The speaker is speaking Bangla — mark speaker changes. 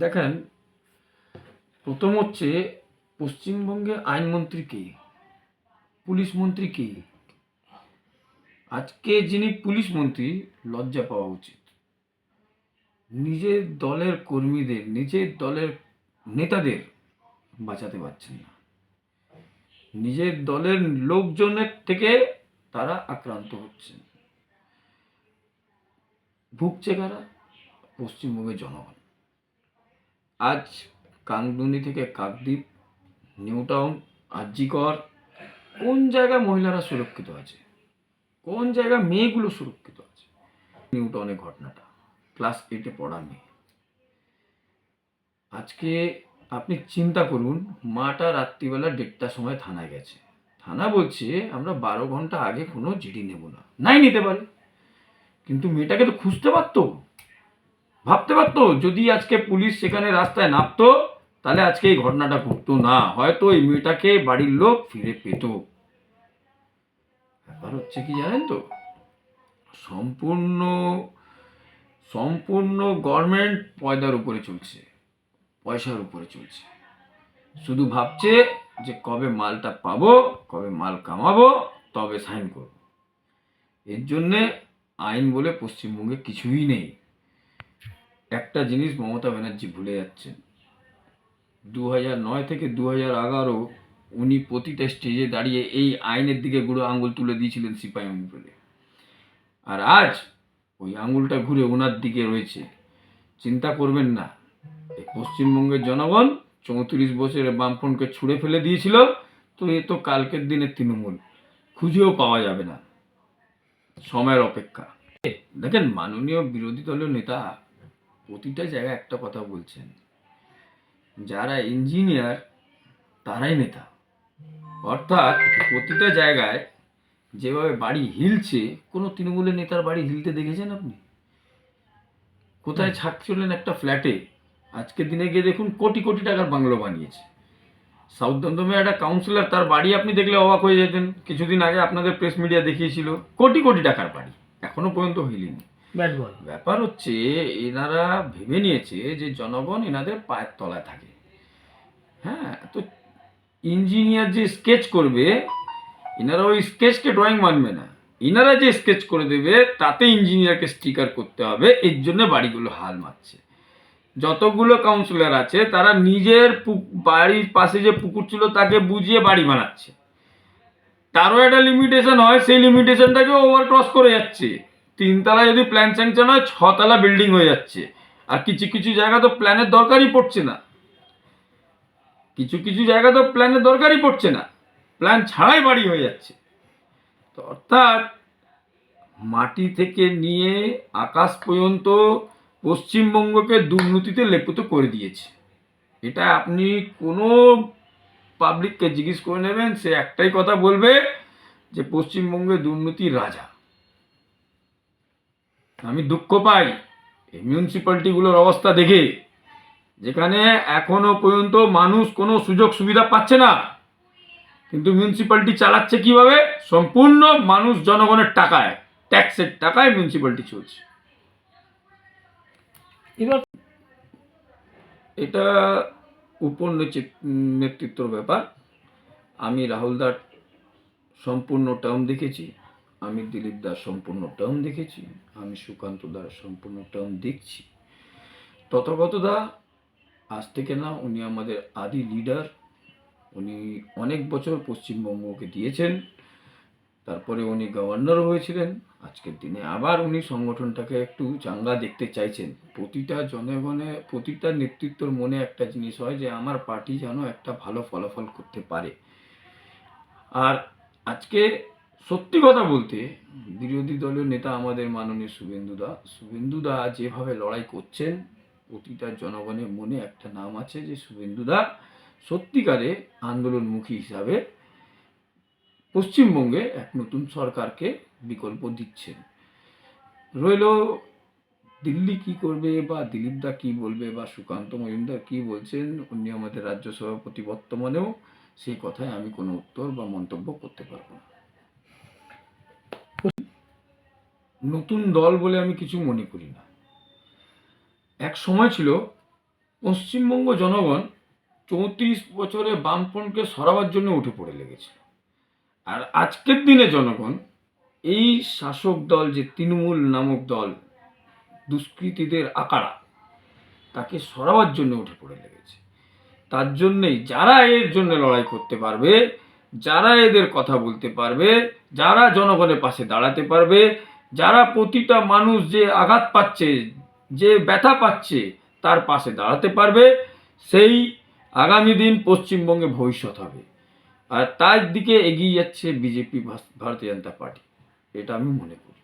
Speaker 1: দেখেন, প্রথম হচ্ছে পশ্চিমবঙ্গে আইনমন্ত্রী কে? পুলিশ মন্ত্রী কে? আজকে যিনি পুলিশ মন্ত্রী, লজ্জা পাওয়া উচিত। নিজের দলের কর্মীদের, নিজের দলের নেতাদের বাঁচাতে পারছেন না। নিজের দলের লোকজনের থেকে তারা আক্রান্ত হচ্ছেন। ভুগছে কারা? পশ্চিমবঙ্গের জনগণ। আজ কাংদুনি থেকে কাকদ্বীপ নিউ টাউন আরজিকর, কোন জায়গায় মহিলারা সুরক্ষিত আছে? কোন জায়গায় মেয়েগুলো সুরক্ষিত আছে? নিউ টাউনের ঘটনাটা, ক্লাস এইটে পড়া মেয়ে। আজকে আপনি চিন্তা করুন, মাটা রাত্রিবেলা দেড়টার সময় থানায় গেছে। থানা বলছে, আমরা বারো ঘণ্টা আগে কোনো জিডি নেব না। নাই নিতে পারে। কিন্তু মেয়েটাকে তো খুঁজতে পারতো। ভাবতে পারতো, যদি আজকে পুলিশ সেখানে রাস্তায় নামতো, তাহলে আজকে এই ঘটনাটা ঘটতো না। হয়তো এই মেয়েটাকে বাড়ির লোক ফিরে পেত। ব্যাপার হচ্ছে কি জানেন তো? সম্পূর্ণ সম্পূর্ণ গভর্নমেন্ট পয়দার উপরে চলছে, পয়সার উপরে চলছে। শুধু ভাবছে যে কবে মালটা পাবো, কবে মাল কামাবো, তবে সাইন করব। এর জন্যে আইন বলে পশ্চিমবঙ্গে কিছুই নেই। একটা জিনিস মমতা ব্যানার্জি ভুলে যাচ্ছেন। দু নয় থেকে দু হাজার এগারো উনি প্রতিটা স্টেজে দাঁড়িয়ে এই আইনের দিকে গুঁড়ো আঙুল তুলে দিয়েছিলেন সিপাহি বলে আর আজ ওই আঙুলটা ঘুরে ওনার দিকে রয়েছে। চিন্তা করবেন না। এই পশ্চিমবঙ্গের জনগণ চৌত্রিশ বছরের বামফ্রন্টকে ছুঁড়ে ফেলে দিয়েছিল, তো এ তো কালকের দিনের তৃণমূল। খুঁজেও পাওয়া যাবে না। সময়ের অপেক্ষা। দেখেন, মাননীয় বিরোধী দলীয় নেতা প্রতিটা জায়গায় একটা কথা বলছেন। যারা ইঞ্জিনিয়ার তারাই নেতা। অর্থাৎ প্রতিটা জায়গায় যেভাবে বাড়ি হিলছে কোনো তৃণমূলের নেতার বাড়ি হিলতে দেখেছেন আপনি? কোথায় ছাড়ছিলেন একটা ফ্ল্যাটে? আজকের দিনে গিয়ে দেখুন কোটি কোটি টাকার বাংলো বানিয়েছে। সাউথ দমদমে একটা কাউন্সিলর তার বাড়ি আপনি দেখলে অবাক হয়ে যেতেন। কিছুদিন আগে আপনাদের প্রেস মিডিয়া দেখিয়েছিল। কোটি কোটি টাকার বাড়ি। এখনও পর্যন্ত হিলিনি
Speaker 2: ব্যাট বল
Speaker 1: ব্যাপার হচ্ছে, এনারা ভেবে নিয়েছে যে জনগণ এনাদের পায়ের তলায় থাকে। হ্যাঁ তো ইঞ্জিনিয়ার যে স্কেচ করবে, এনারা ওই স্কেচকে ড্রয়িং মানবে না। এনারা যে স্কেচ করে দেবে, তাতে ইঞ্জিনিয়ারকে স্টিকার করতে হবে, এর জন্য বাড়িগুলো হাল মারছে। যতগুলো কাউন্সিলর আছে, তারা নিজের বাড়ির পাশে যে পুকুর ছিল, তাকে বুঝিয়ে বাড়ি বানাচ্ছে। তারও একটা লিমিটেশন হয়, সেই লিমিটেশনটাকে ওভার ক্রস করে যাচ্ছে। তিনতলা যদি প্ল্যান স্যাংশন হয়, ছতলা বিল্ডিং হয়ে যাচ্ছে। আর কিছু কিছু জায়গা তো প্ল্যানের দরকারই পড়ছে না। কিছু কিছু জায়গা তো প্ল্যানের দরকারই পড়ছে না। প্ল্যান ছাড়াই বাড়ি হয়ে যাচ্ছে। তো অর্থাৎ মাটি থেকে নিয়ে আকাশ পর্যন্ত পশ্চিমবঙ্গকে দুর্নীতিতে লেপিত করে দিয়েছে। এটা আপনি কোনো পাবলিককে জিজ্ঞেস করে নেবেন, সে একটাই কথা বলবে যে পশ্চিমবঙ্গে দুর্নীতির রাজা। আমি দুঃখ পাই এই মিউনিসিপ্যালিটিগুলোর অবস্থা দেখে, যেখানে এখনও পর্যন্ত মানুষ কোনো সুযোগ সুবিধা পাচ্ছে না। কিন্তু মিউনিসিপ্যালিটি চালাচ্ছে কীভাবে? সম্পূর্ণ মানুষ জনগণের টাকায় ট্যাক্সের টাকায় মিউনিসিপ্যালিটি চলছে।
Speaker 2: এবার
Speaker 1: এটা উপর নেতৃত্বর ব্যাপার। আমি রাহুল দার সম্পূর্ণ টার্ম দেখেছি। আমি দিলীপ দাস সম্পূর্ণ টার্ম দেখেছি, আমি সুকান্ত দাস সম্পূর্ণ টার্ম দেখছি। তথাগত দা, আজ থেকে না উনি আমাদের আদি লিডার উনি অনেক বছর পশ্চিমবঙ্গকে দিয়েছেন, তারপরে উনি গভর্নর হয়েছিলেন, আজকের দিনে আবার উনি সংগঠনটাকে একটু চাঙ্গা দেখতে চাইছেন। প্রতিটা জনগণে, প্রতিটা নেতৃত্বর মনে একটা জিনিস হয় যে, আমার পার্টি যেন একটা ভালো ফলাফল করতে পারে। আর আজকে সত্যি কথা বলতে, বিরোধী দলীয় নেতা আমাদের মাননীয় শুভেন্দুদা শুভেন্দুদা যেভাবে লড়াই করছেন প্রতিটা জনগণের মনে একটা নাম আছে যে শুভেন্দুদা সত্যিকারে আন্দোলনমুখী হিসাবে পশ্চিমবঙ্গে এক নতুন সরকারকে বিকল্প দিচ্ছেন। রইল, দিল্লি কি করবে বা দিলীপ দা কি বলবে বা সুকান্ত মজুমদার কি বলছেন উনি আমাদের রাজ্য সভাপতি বর্তমানেও সেই কথায় আমি কোনো উত্তর বা মন্তব্য করতে পারব না। নতুন দল বলে আমি কিছু মনে করি না। এক সময় ছিল পশ্চিমবঙ্গ জনগণ চৌত্রিশ বছরে বামফ্রন্টকে সরাবার জন্য উঠে পড়ে লেগেছিল। আর আজকের দিনে জনগণ এই শাসক দল যে তৃণমূল নামক দল, দুষ্কৃতীদের আকারা, তাকে সরাবার জন্য উঠে পড়ে লেগেছে। তার জন্যেই যারা এর জন্য লড়াই করতে পারবে, যারা এদের কথা বলতে পারবে, যারা জনগণের পাশে দাঁড়াতে পারবে যারা প্রতিটা মানুষ যে আঘাত পাচ্ছে, যে ব্যথা পাচ্ছে, তার পাশে দাঁড়াতে পারবে। সেই আগামী দিন পশ্চিমবঙ্গে ভবিষ্যৎ হবে। আর তার দিকে এগিয়ে যাচ্ছে বিজেপি, ভারতীয় জনতা পার্টি। এটা আমি মনে করি।